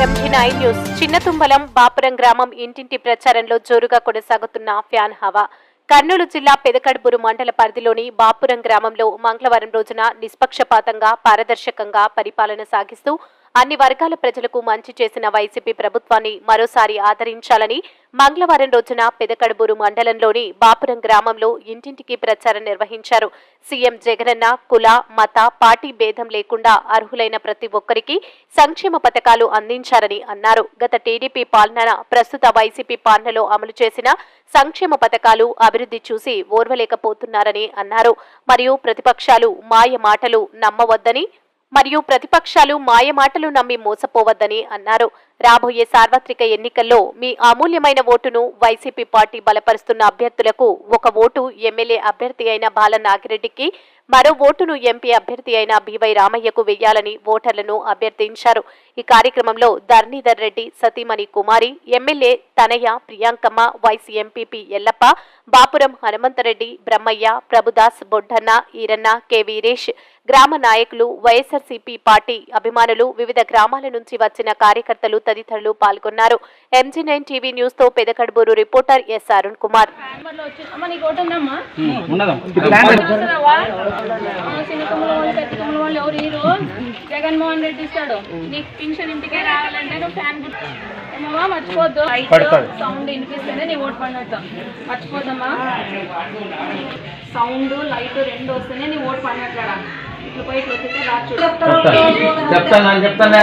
Nine news. చిన్నతుంబలం Bapuram గ్రామం ఇంటింటి ప్రచారంలో జోరుగా కొనసాగుతున్న ఫ్యాన్ హవా. కర్నూలు జిల్లా పెదకడుపురు మండల పరిధిలోని బాపురం గ్రామంలో మంగళవారం రోజున నిష్పక్షపాతంగా పారదర్శకంగా పరిపాలన సాగిస్తూ అన్ని వర్గాల ప్రజలకు మంచి చేసిన వైసీపీ ప్రభుత్వాన్ని మరోసారి ఆదరించాలని మంగళవారం రోజున పెదకడుబూరు మండలంలోని బాపురం గ్రామంలో ఇంటింటికి ప్రచారం నిర్వహించారు. సీఎం జగనన్న కుల మత పార్టీ భేదం లేకుండా అర్హులైన ప్రతి ఒక్కరికి సంక్షేమ పథకాలు అందించారని అన్నారు. గత టీడీపీ పాలన ప్రస్తుత వైసీపీ పాలనలో అమలు చేసిన సంక్షేమ పథకాలు అభివృద్ధి చూసి ఓర్వలేకపోతున్నారని అన్నారు. మరియు ప్రతిపక్షాలు మాయ మాటలు నమ్మవద్దని మరియు ప్రతిపక్షాలు మాయమాటలు నమ్మి మోసపోవద్దని అన్నారు. రాబోయే సార్వత్రిక ఎన్నికల్లో మీ అమూల్యమైన ఓటును వైసీపీ పార్టీ బలపరుస్తున్న అభ్యర్థులకు ఒక ఓటు ఎమ్మెల్యే అభ్యర్థి అయిన బాల నాగిరెడ్డికి మరో ఓటును ఎంపీ అభ్యర్థి అయిన బివై రామయ్యకు వెయ్యాలని ఓటర్లను అభ్యర్థించారు. ఈ కార్యక్రమంలో ధర్నీధర్ రెడ్డి సతీమణి కుమారి MLA తనయ్య Priyankamma vice MPP Yellappa Bapuram Hanumanthareddy Brahmaiah Prabhudas Boddanna Eeranna K Veeresh గ్రామ నాయకులు వైఎస్ఆర్సీపీ పార్టీ అభిమానులు వివిధ గ్రామాల నుంచి వచ్చిన కార్యకర్తలు తదితరులు పాల్గొన్నారు. ఎంజీ నైన్ టీవీ న్యూస్తో పెదకడుబూరు రిపోర్టర్ ఎస్ అరుణ్ కుమార్. జగన్మోహన్ రెడ్డి ఇస్తాడు. నీకు పింఛన్ ఇంటికే రావాలంటే నువ్వు ఫ్యాన్ మర్చిపోద్దు. సౌండ్ వినిపిస్తేనే నీ ఓటు పడినట్టు మర్చిపోద్దమ్మా. సౌండ్ లైట్ రెండు వస్తేనే నీ ఓటు ఇట్లా పోయి ఇట్లా చెప్తాను నేను చెప్తానే.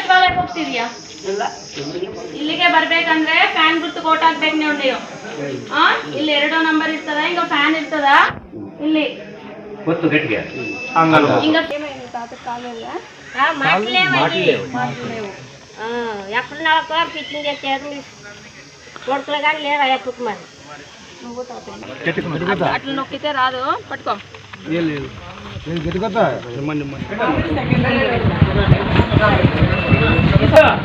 ಹೋಗ್ತಿದ್ಯಾ ಇಲ್ಲಿಗೆ ಬರ್ಬೇಕಂದ್ರೆ ಫ್ಯಾನ್ ಗುರ್ತು ಕೋಟ್ ಹಾಕ್ಬೇಕು ನೀವು ನೀವು ಆ ಇಲ್ಲಿ ಎರಡೋ ನಂಬರ್ ಇರ್ತದ ಹಿಂಗ ಫ್ಯಾನ್ ಇರ್ತದ ಇಲ್ಲಿ ಗೊತ್ತು ಗಟ್ಟಿಗೆ ಹಿಂಗ తాత కాలేదు ఎక్కడున్నా పిచ్చింగ్ చేశారు కొడుకులు కానీ లేరు ఎప్పుడు మరి నువ్వు తాత అట్లా నొక్కితే రాదు పట్టుకో 不是然